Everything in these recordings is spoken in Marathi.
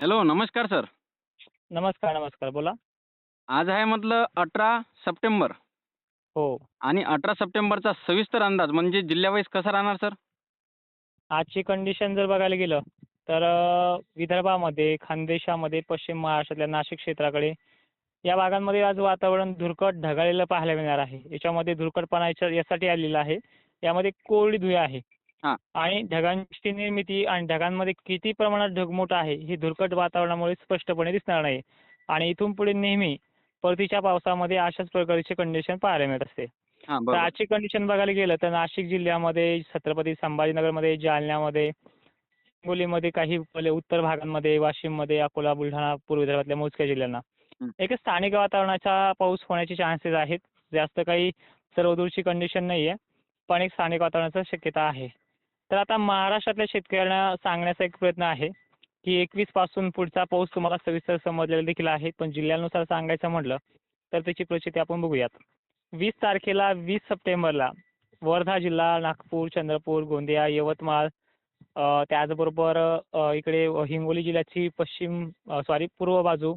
हॅलो नमस्कार सर. नमस्कार नमस्कार बोला. आज आहे म्हटलं अठरा सप्टेंबर. हो. आणि अठरा सप्टेंबरचा सविस्तर अंदाज म्हणजे जिल्ह्यावाईज कसा राहणार सर? आजची कंडिशन जर बघायला गेलं तर अ, विदर्भामध्ये खानदेशामध्ये पश्चिम महाराष्ट्रातल्या नाशिक क्षेत्राकडे या भागांमध्ये आज वातावरण धुरकट ढगाळलेलं पाहायला मिळणार आहे. याच्यामध्ये धुरकटपणा याच्या- यासाठी आलेला आहे. यामध्ये कोरडी धुळे आहे. आणि ढगांची निर्मिती आणि ढगांमध्ये किती प्रमाणात ढगमोट आहे हे धुरकट वातावरणामुळे स्पष्टपणे दिसणार नाही. आणि इथून पुढे नेहमी परतीच्या पावसामध्ये अशाच प्रकारची कंडिशन पाहायला मिळत असते. हां तर आजची कंडिशन बघायला गेलं तर नाशिक जिल्ह्यामध्ये छत्रपती संभाजीनगरमध्ये जालन्यामध्ये हिंगोलीमध्ये काही उत्तर भागांमध्ये वाशिममध्ये अकोला बुलढाणा पूर्व विदर्भातल्या मोजक्या जिल्ह्यांना. एक स्थानिक वातावरणाचा पाऊस होण्याचे चान्सेस आहेत. जास्त काही सर्वदूरची कंडिशन नाही आहे पण एक स्थानिक वातावरणाची शक्यता आहे. तर आता महाराष्ट्रातल्या शेतकऱ्यांना सांगण्याचा एक प्रयत्न आहे की एकवीसपासून पुढचा पाऊस तुम्हाला सविस्तर समजलेला देखील आहे. पण जिल्ह्यानुसार सांगायचं म्हटलं तर त्याची प्रचिती आपण बघूयात. वीस तारखेला वीस सप्टेंबरला वर्धा जिल्हा नागपूर चंद्रपूर गोंदिया यवतमाळ त्याचबरोबर इकडे हिंगोली जिल्ह्याची पश्चिम सॉरी पूर्व बाजू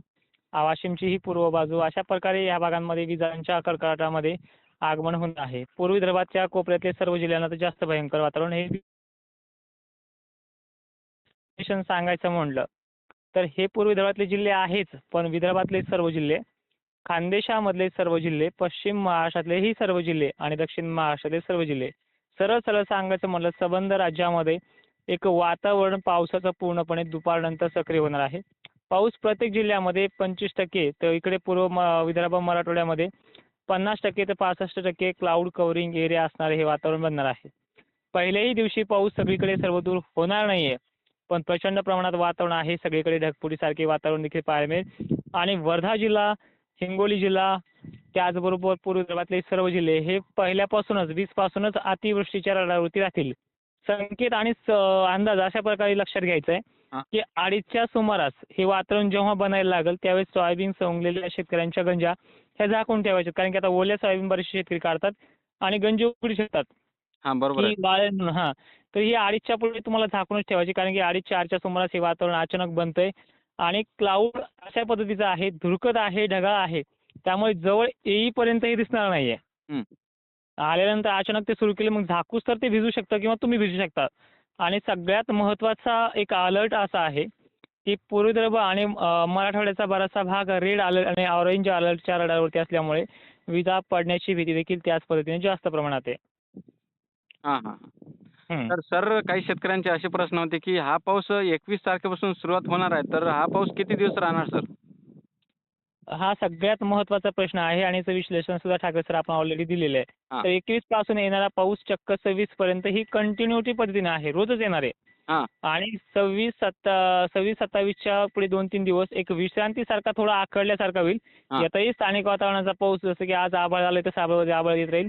वाशिमची ही पूर्व बाजू अशा प्रकारे या भागांमध्ये विजांच्या कडकडाटामध्ये आगमन होणार आहे. पूर्व विदर्भाच्या कोपऱ्यातले सर्व जिल्ह्यांना तर जास्त भयंकर वातावरण हे condition सांगायचं म्हणलं तर हे पूर्व विदर्भातले जिल्हे आहेच पण विदर्भातले सर्व जिल्हे खानदेशामधले सर्व जिल्हे पश्चिम महाराष्ट्रातलेही सर्व जिल्हे आणि दक्षिण महाराष्ट्रातले सर्व जिल्हे. सरळ सरळ सांगायचं म्हणलं सबंध राज्यामध्ये एक वातावरण पावसाचं पूर्णपणे दुपारनंतर सक्रिय होणार आहे. पाऊस प्रत्येक जिल्ह्यामध्ये पंचवीस टक्के तर इकडे पूर्व म- विदर्भ मराठवाड्यामध्ये पन्नास टक्के ते पासष्ट टक्के क्लाउड कव्हरिंग एरिया असणारे हे वातावरण बनणार आहे. पहिल्याही दिवशी पाऊस सगळीकडे सर्वदूर होणार नाहीये. पण प्रचंड प्रमाणात वातावरण आहे. सगळीकडे ढगफुटीसारखे वातावरण देखील पाहायला मिळेल. आणि वर्धा जिल्हा हिंगोली जिल्हा त्याचबरोबर पूर्व विदर्भातले सर्व जिल्हे हे पहिल्यापासूनच वीस पासूनच अतिवृष्टीच्या रडावरती राहतील. संकेत आणि अंदाज अशा प्रकारे लक्षात घ्यायचा आहे. की अडीचच्या सुमारास हे वातावरण जेव्हा बनायला लागेल त्यावेळेस सोयाबीन सवंगलेल्या शेतकऱ्यांच्या गंजा ह्या झाकून ठेवायच्या. कारण की आता ओल्या सोयाबीन बरेचसे शेतकरी काढतात आणि गंजी उघडू शकतात. हां बरोबर की बाळ हां. तर ही अडीचच्या पुढे तुम्हाला झाकूनच ठेवायची कारण की अडीच चारच्या सुमारास हे वातावरण अचानक बनतंय. आणि क्लाउड अशा पद्धतीचं आहे धुरकत आहे ढगाळ आहे. त्यामुळे जवळ येईपर्यंत हे दिसणार नाहीये. हं. आल्यानंतर अचानक ते सुरू केले मग झाकूस तर ते भिजू शकतं किंवा तुम्ही भिजू शकता. आणि सगळ्यात महत्त्वाचा एक अलर्ट असा आहे की पूर्व विदर्भ आणि मराठवाड्याचा बराचसा भाग रेड अलर्ट आणि ऑरेंज अलर्टच्या रडारवरती असल्यामुळे विजा पडण्याची भीती देखील त्याच पद्धतीने जास्त प्रमाणात आहे. हां हां. तर सर काही शेतकऱ्यांचे असे प्रश्न होते की हा पाऊस एकवीस तारखेपासून सुरुवात होणार आहे तर हा पाऊस किती दिवस राहणार सर हा सगळ्यात महत्त्वाचा प्रश्न आहे आणि याचं विश्लेषण सुद्धा ठाकरे सर आपण ऑलरेडी दिलेलं आहे. तर एकवीसपासून येणारा पाऊस चक्क सव्वीस पर्यंत ही कंटिन्युटी पद्धतीने आहे रोजच येणार आहे. आणि सव्वीस सत्ता सव्वीस सत्तावीसच्या पुढे दोन तीन दिवस एक विश्रांतीसारखा थोडा आखडल्यासारखा होईल. यातही स्थानिक वातावरणाचा पाऊस जसं की आज आभाळ आलंय तसं आभाळ आभाळ येत राहील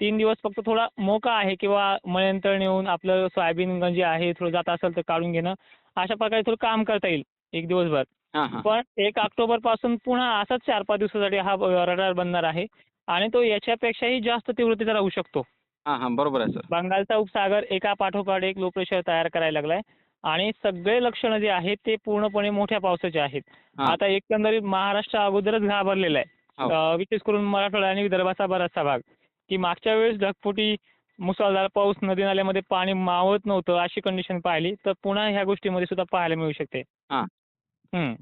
तीन दिवस फक्त थोडा मोका आहे किंवा मळ्यांतळ नेऊन आपलं सोयाबीन जे आहे थोडं जात असेल तर काढून घेणं अशा प्रकारे थोडं काम करता येईल एक दिवसभर. पण एक ऑक्टोबरपासून पुन्हा असाच चार पाच दिवसासाठी हा रडार बनणार आहे आणि तो याच्यापेक्षाही जास्त तीव्रतेचा राहू शकतो. बरोबर आहे सर. बंगालचा उपसागर एका पाठोपाठ एक लो प्रेशर तयार करायला लागलाय आणि सगळे लक्षणं जे आहेत ते पूर्णपणे मोठ्या पावसाचे आहेत. आता एकंदरीत महाराष्ट्र अगोदरच घाबरलेला आहे. हो. विशेष करून मराठवाडा आणि विदर्भाचा बराचसा भाग. की मागच्या वेळेस ढगफुटी मुसळधार पाऊस नदी नाल्यामध्ये पाणी मावत नव्हतं अशी कंडिशन पाहिली तर पुन्हा ह्या गोष्टीमध्ये सुद्धा पाहायला मिळू शकते हां. हम्म.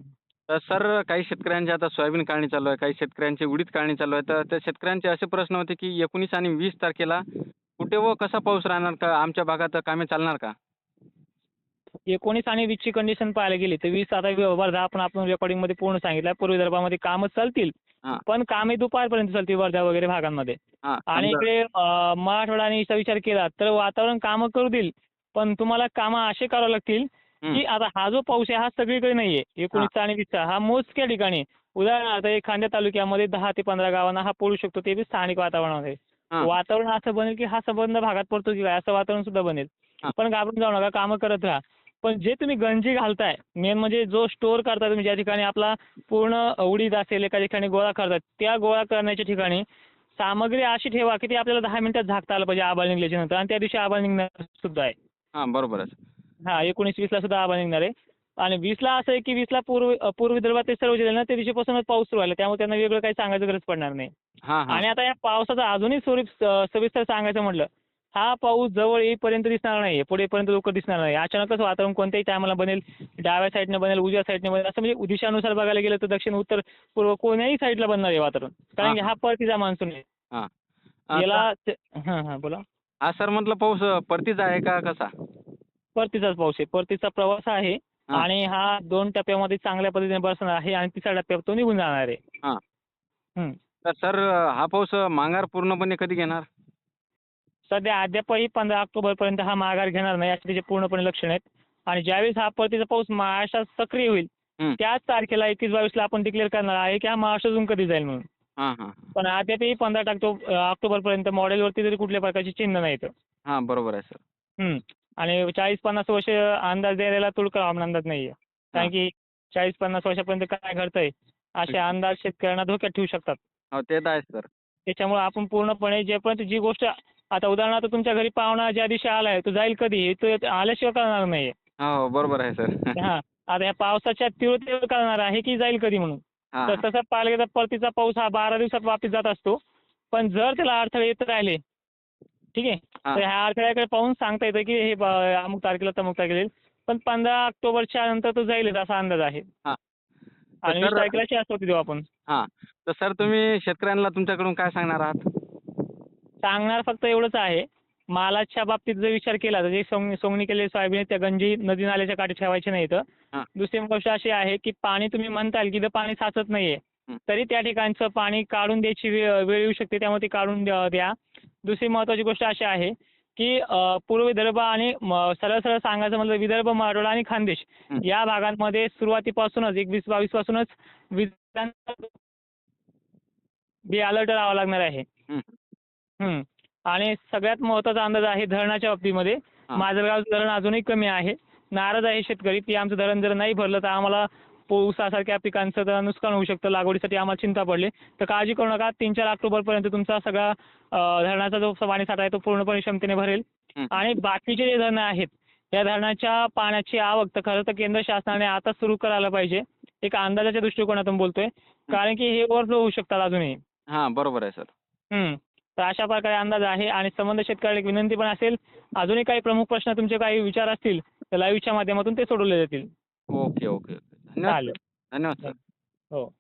तर सर काही शेतकऱ्यांची आता सोयाबीन काढणी चालू आहे काही शेतकऱ्यांची उडीद काढणी चालू आहे तर त्या शेतकऱ्यांचे असे प्रश्न होते की एकोणीस आणि वीस तारखेला कुठे व कसा पाऊस राहणार का आमच्या भागात कामे चालणार का एकोणीस आणि वीसची कंडिशन पाहायला गेली तर वीस आता वर्धा आपण आपण रेकॉर्डिंगमध्ये पूर्ण सांगितलं पूर्व विदर्भामध्ये कामं चालतील हां. पण कामे दुपारपर्यंत चालतील वर्धा वगैरे भागांमध्ये. हां. आणि समजा- इकडे अं, मराठवाडा आणि ईचा विचार केला तर वातावरण कामं करू देईल पण तुम्हाला कामं असे करावं लागतील. की आता हा जो पाऊस आहे हा सगळीकडे नाहीये. एकोणीसचा आणि वीसचा हा मोजक्या ठिकाणी. उदाहरणार्थ एखाद्या तालुक्यामध्ये दहा ते पंधरा गावांना हा पडू शकतो ते बी स्थानिक वातावरणामध्ये. हां. वातावरण असं बनेल की हा संबंध भागात पडतो की काय? असं वातावरण सुद्धा बनेल. हां. पण घाबरून जाऊ नका कामं करत राहा. पण जे तुम्ही गंजी घालताय मेन म्हणजे जो स्टोअर करताय तुम्ही ज्या ठिकाणी आपला पूर्ण उडीद असेल एका ठिकाणी गोळा करतात त्या गोळा करण्याच्या ठिकाणी सामग्री अशी ठेवा की ती आपल्याला दहा मिनिटात झाकता आलं पाहिजे आबाळ निघल्याच्या नंतर. आणि त्या दिवशी आबाळ निघणार सुद्धा आहे. हां बरोबर आहे. हा एकोणीस वीसला सुद्धा आबाळ निघणार आहे. आणि वीसला असं आहे की वीसला पूर्व पूर्व विदर्भातले सर्व जिल्हे ना त्या दिवशीपासूनच पाऊस सुरू झाला त्यामुळे त्यांना वेगळं काही सांगायची गरज पडणार नाही. हां हां. आणि आता या पावसाचा अजूनही स्वरूप सविस्तर सांगायचं म्हटलं हा पाऊस जवळ येईपर्यंत दिसणार नाही पुढे येईपर्यंत लवकर दिसणार नाही. अचानकच वातावरण कोणत्याही टायमाला बनेल डाव्या साईडने बनेल उजव्या साईडने बनेल असं म्हणजे दिशानुसार बघायला गेलं तर दक्षिण उत्तर पूर्व कोण्याही साईडला बनणार आहे वातावरण. कारण की हा. परतीचा मान्सून आहे. याला हां हां बोला. हा सर म्हटलं पाऊस परतीचा आहे का कसा? परतीचाच पाऊस आहे. परतीचा प्रवास आहे. आणि हा दोन टप्प्यामध्ये चांगल्या पद्धतीने बसणार आहे आणि तिसऱ्या टप्प्यात तो निघून जाणार आहे. तर सर हा पाऊस माघार पूर्णपणे कधी घेणार? सध्या अद्यापही पंधरा ऑक्टोबरपर्यंत हा माघार घेणार नाही असे त्याचे पूर्णपणे लक्षण आहेत आणि ज्यावेळेस हा परतीचा पाऊस महाराष्ट्रात सक्रिय होईल. त्याच तारखेला एकवीस बावीसला आपण डिक्लेअर करणार आहे की हा महाराष्ट्रातून कधी जाईल म्हणून. पण अद्यापही पंधरा ऑक्टोबर ऑक्टोबरपर्यंत मॉडेलवरती तरी कुठल्या प्रकारचे चिन्ह नाहीत हां बरोबर आहे सर. आणि चाळीस पन्नास वर्ष अंदाज द्यायला तुळकर अंदाज नाही आहे कारण की चाळीस पन्नास वर्षापर्यंत काय घडतंय? असे अंदाज शेतकऱ्यांना धोक्यात ठेवू शकतात. हो ते तर आहे सर. त्याच्यामुळे आपण पूर्णपणे जेपर्यंत जी गोष्ट आता उदाहरणार्थ तुमच्या घरी पाहुणा ज्या दिवशी आलाय तो जाईल कधी? तो आल्याशिवाय कळणार नाही हो बरोबर आहे सर. हा. आता ह्या पावसाच्या तीव्रतेवर कळणार आहे की जाईल कधी म्हणून? तर तसं पाहिलं गेलं तर परतीचा पाऊस हा बारा दिवसात वापिस जात असतो. पण जर त्याला अडथळे येत राहिले ठीक आहे. तर ह्या अडथळ्याकडे पाहून सांगता येतं की हे अमुक तारखेला तमुक तारखेला येईल. पण पंधरा ऑक्टोबरच्या नंतर तो जाईलच असा अंदाज आहे. हां. आणि वीस तर- तारखेला होती देऊ आपण. हां. तर सर तुम्ही शेतकऱ्यांना तुमच्याकडून काय सांगणार आहात? सांगणार फक्त एवढंच आहे मालाच्या बाबतीत जर विचार केला तर जे सोंग सोंगणी केलेली सोयाबीन त्या गंजी नदी नाल्याच्या काठी ठेवायचे नाहीत हां. दुसरी गोष्ट अशी आहे की पाणी तुम्ही म्हणताल की पाणी साचत नाहीये. तरी त्या ठिकाणचं पाणी काढून द्यायची वेळ येऊ शकते त्यामुळे ते काढून द्या. दुसरी महत्त्वाची गोष्ट अशी आहे की पूर्व विदर्भ आणि सरळ सरळ सांगायचं म्हटलं विदर्भ मराठवाडा आणि खानदेश. या भागांमध्ये सुरुवातीपासूनच एकवीस बावीस पासूनच बी अलर्ट राहावं लागणार आहे. आणि सगळ्यात महत्त्वाचा अंदाज आहे धरणाच्या बाबतीमध्ये. माजलगावचं धरण अजूनही कमी आहे. नाराज आहे शेतकरी. की आमचं धरण जर नाही भरलं तर आम्हाला ऊसासारख्या पिकांचं तर नुकसान होऊ शकतं. लागवडीसाठी आम्हाला चिंता पडली. तर काळजी करू नका. तीन चार ऑक्टोबरपर्यंत तुमचा सगळा धरणाचा जो पाणी साठा आहे तो पूर्णपणे क्षमतेने भरेल. आणि बाकीचे जे धरणं आहेत या धरणाच्या पाण्याची आवक तर खरं तर केंद्र शासनाने आता सुरू करायला पाहिजे. एक अंदाजाच्या दृष्टिकोनातून बोलतोय. कारण की हे ओव्हरफ्लो होऊ शकतात अजूनही. हां बरोबर आहे सर. तर अशा प्रकारे अंदाज आहे आणि संबंध शेतकऱ्याला एक विनंती पण असेल. अजूनही काही प्रमुख प्रश्न तुमचे काही विचार असतील तर लाईव्हच्या माध्यमातून ते सोडवले जातील. Okay okay okay. धन्यवाद चालेल. धन्यवाद सर. हो.